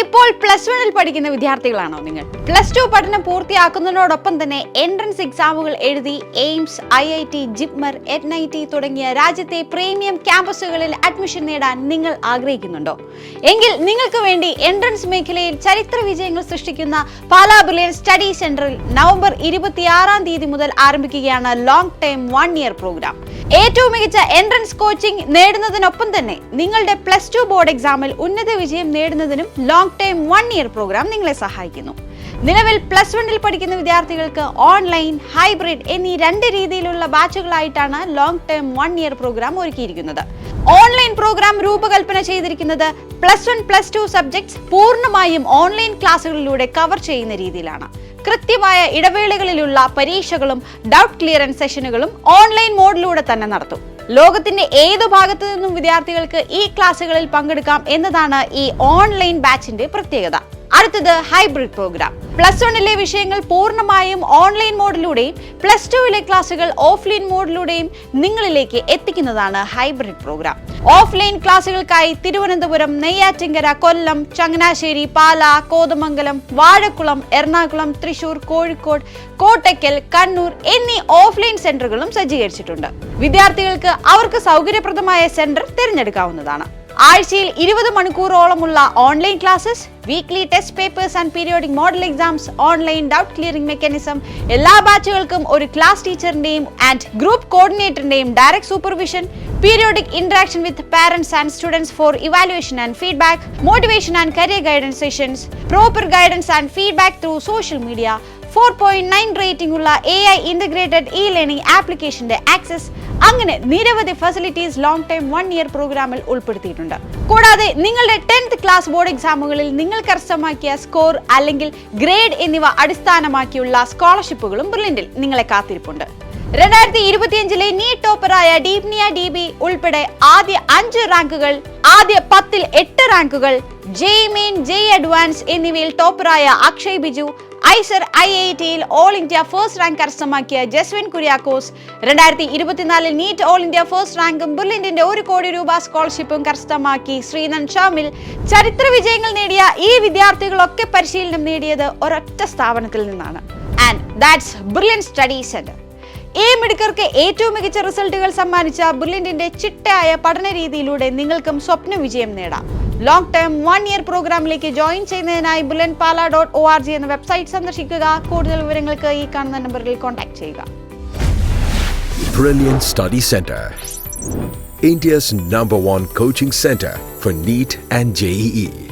ഇപ്പോൾ പ്ലസ് വണ്ണിൽ പഠിക്കുന്ന വിദ്യാർത്ഥികളാണോ നിങ്ങൾ? പ്ലസ് ടു പഠനം പൂർത്തിയാക്കുന്നതിനോടൊപ്പം തന്നെ എൻട്രൻസ് എക്സാമുകൾ എഴുതി AIIMS I I T JIPMER N I T തുടങ്ങിയ രാജ്യത്തെ പ്രീമിയം ക്യാമ്പസുകളിൽ അഡ്മിഷൻ നേടാൻ നിങ്ങൾ ആഗ്രഹിക്കുന്നുണ്ടോ? എങ്കിൽ നിങ്ങൾക്ക് വേണ്ടി എൻട്രൻസ് മേഖലയിൽ ചരിത്ര വിജയങ്ങൾ സൃഷ്ടിക്കുന്ന പാലാ സ്റ്റഡി സെന്ററിൽ നവംബർ ഇരുപത്തിയാറാം തീയതി മുതൽ ആരംഭിക്കുകയാണ് long time one year program ഏറ്റവും മികച്ച എൻട്രൻസ് കോച്ചിംഗ് നേടുന്നതിനൊപ്പം തന്നെ നിങ്ങളുടെ പ്ലസ് ടു ബോർഡ് എക്സാമിൽ ഉന്നത വിജയം നേടുന്നതിനും long time one year program നിങ്ങളെ സഹായിക്കുന്നു. നിലവിൽ പ്ലസ് വണ്ണിൽ പഠിക്കുന്ന വിദ്യാർത്ഥികൾക്ക് ഓൺലൈൻ ഹൈബ്രിഡ് എന്നീ രണ്ട് രീതിയിലുള്ള ബാച്ചുകളായിട്ടാണ് long term one year program ഒരുക്കിയിരിക്കുന്നത്. ഓൺലൈൻ പ്രോഗ്രാം രൂപകൽപ്പന ചെയ്തിരിക്കുന്നത് plus one plus two subjects പൂർണമായും ഓൺലൈൻ ക്ലാസ്സുകളിലൂടെ കവർ ചെയ്യുന്ന രീതിയിലാണ്. കൃത്യമായ ഇടവേളകളിലുള്ള പരീക്ഷകളും ഡൗട്ട് ക്ലിയറൻസ് സെഷനുകളും ഓൺലൈൻ മോഡിലൂടെ തന്നെ നടത്തും. ലോകത്തിന്റെ ഏത് ഭാഗത്തു നിന്നും വിദ്യാർത്ഥികൾക്ക് ഈ ക്ലാസ്സുകളിൽ പങ്കെടുക്കാം എന്നതാണ് ഈ ഓൺലൈൻ ബാച്ചിന്റെ പ്രത്യേകത. അടുത്തത് ഹൈബ്രിഡ് പ്രോഗ്രാം പ്ലസ് വണ്ണിലെ വിഷയങ്ങൾ പൂർണമായും ഓൺലൈൻ മോഡിലൂടെയും പ്ലസ് ടുവിലെ ക്ലാസ്സുകൾ ഓഫ്ലൈൻ മോഡിലൂടെയും നിങ്ങളിലേക്ക് എത്തിക്കുന്നതാണ് ഹൈബ്രിഡ് പ്രോഗ്രാം ഓഫ്ലൈൻ ക്ലാസ്സുകൾക്കായി തിരുവനന്തപുരം നെയ്യാറ്റിങ്കര കൊല്ലം ചങ്ങനാശ്ശേരി പാല കോതമംഗലം വാഴക്കുളം എറണാകുളം തൃശൂർ കോഴിക്കോട് കോട്ടയ്ക്കൽ കണ്ണൂർ എന്നീ ഓഫ്ലൈൻ സെന്ററുകളും സജ്ജീകരിച്ചിട്ടുണ്ട്. വിദ്യാർത്ഥികൾക്ക് അവർക്ക് സൗകര്യപ്രദമായ സെന്റർ തിരഞ്ഞെടുക്കാവുന്നതാണ്. ആഴ്ചയിൽ ഇരുപത് മണിക്കൂറോളമുള്ള online classes weekly test papers and periodic model exams online doubt clearing mechanism എല്ലാ ബാച്ചുകൾക്കും ഒരു ക്ലാസ് ടീച്ചറിന്റെയും and group കോർഡിനേറ്ററിന്റെയും direct supervision periodic interaction with parents and students for evaluation and feedback motivation and career guidance sessions proper guidance and feedback through social media four point nine rating ഉള്ള A I integrated e learning ആപ്ലിക്കേഷന്റെ access അങ്ങനെ നിരവധി facilities long time one year പ്രോഗ്രാമിൽ ഉൾപ്പെടുത്തിയിട്ടുണ്ട്. കൂടാതെ നിങ്ങളുടെ tenth class board എക്സാമുകളിൽ നിങ്ങൾ കരസ്ഥമാക്കിയ സ്കോർ അല്ലെങ്കിൽ ഗ്രേഡ് എന്നിവ അടിസ്ഥാനമാക്കിയുള്ള സ്കോളർഷിപ്പുകളും ബ്രില്യന്റിൽ നിങ്ങളെ കാത്തിരിപ്പുണ്ട്. രണ്ടായിരത്തി ഇരുപത്തിയഞ്ചിലെ നീറ്റ് ടോപ്പറായ ഡീപ്നിയ ഡി ബി ഉൾപ്പെടെ ആദ്യ അഞ്ച് റാങ്കുകൾ ആദ്യ പത്തിൽ എട്ട് റാങ്കുകൾ ജെയ് മെയിൻ ജെയ് അഡ്വാൻസ് എന്നിവയിൽ ടോപ്പറായ Akshay Biju IISER I I ടിയിൽ ഓൾ ഇന്ത്യ ഫസ്റ്റ് റാങ്ക് കരസ്ഥമാക്കിയ ജസ്വിൻ കുര്യാക്കോസ് രണ്ടായിരത്തി ഇരുപത്തിനാലിൽ നീറ്റ് ഓൾ ഇന്ത്യ ഫസ്റ്റ് റാങ്കും ബ്രില്യന്റിന്റെ ഒരു കോടി രൂപ സ്കോളർഷിപ്പും കരസ്ഥമാക്കി ശ്രീനന്ദ് ഷാമിൽ ചരിത്ര വിജയങ്ങൾ നേടിയ ഈ വിദ്യാർത്ഥികളൊക്കെ പരിശീലനം നേടിയത് ഒരൊറ്റ സ്ഥാപനത്തിൽ നിന്നാണ്. And that's Brilliant Study Centre ഈ മിടുക്കർക്ക് ഏറ്റവും മികച്ച റിസൾട്ടുകൾ സമ്മാനിച്ച ബ്രില്യന്റിന്റെ ചിട്ടയായ പഠന രീതിയിലൂടെ നിങ്ങൾക്കും സ്വപ്ന വിജയം നേടാം ലോങ് ടേം വൺ ഇയർ പ്രോഗ്രാമിലേക്ക് ജോയിൻ ചെയ്യുന്നതിനായി ബുലൻ Pala dot O R G എന്ന വെബ്സൈറ്റ് സന്ദർശിക്കുക കൂടുതൽ വിവരങ്ങൾക്ക് ഈ കാണുന്ന നമ്പറിൽ കോൺടാക്ട് ചെയ്യുക Brilliant Study Center. India's number one coaching center for NEET and E. JEE.